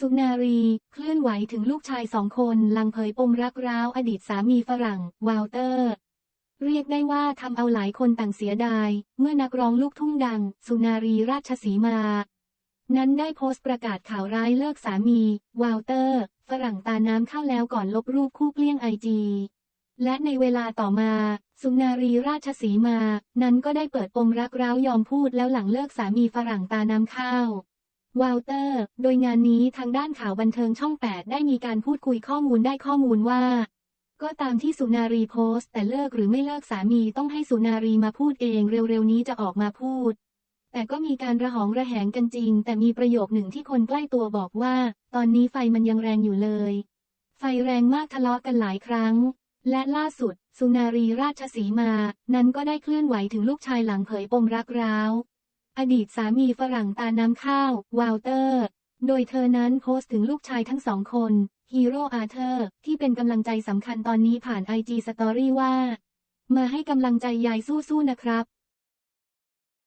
สุนารี เคลื่อนไหวถึงลูกชายสองคนลังเผยปมรักร้าวอดีตสามีฝรั่ง วาลเตอร์ เรียกได้ว่าทำเอาหลายคนต่างเสียดาย เมื่อนักร้องลูกทุ่งดัง สุนารีราชสีมา นั้นได้โพสต์ประกาศข่าวร้ายเลิกสามี วาลเตอร์ ฝรั่งตาน้ำเข้าแล้วก่อนลบรูปคู่เกลี้ยงไอจีและในเวลาต่อมา สุนารีราชสีมา นั้นก็ได้เปิดปมรักร้าวยอมพูดแล้วหลังเลิกสามีฝรั่งตาน้ำข้าว วาลเตอร์ โดยงานนี้ทางด้านข่าวบันเทิงช่อง 8 ได้มีการพูดคุยข้อมูลได้ข้อมูลว่า ก็ตามที่สุนารีโพสต์ แต่เลิกหรือไม่เลิกสามีต้องให้สุนารีมาพูดเองเร็วๆนี้จะออกมาพูด แต่ก็มีการระหองระแหงกันจริง แต่มีประโยคหนึ่งที่คนใกล้ตัวบอกว่า ตอนนี้ไฟมันยังแรงอยู่เลย ไฟแรงมากทะเลาะกันหลายครั้ง และล่าสุด สุนารีราชสีมา นั้นก็ได้เคลื่อนไหวถึงลูกชายหลังเผยปมรักร้าว อดีตสามีฝรั่งตาน้ำข้าว วาลเตอร์ โดยเธอนั้นโพสต์ถึงลูกชายทั้งสองคน ฮีโร่อาเธอร์ ที่เป็นกำลังใจสำคัญตอนนี้ผ่านไอจีสตอรี่ว่า มาให้กำลังใจยายสู้ๆนะครับ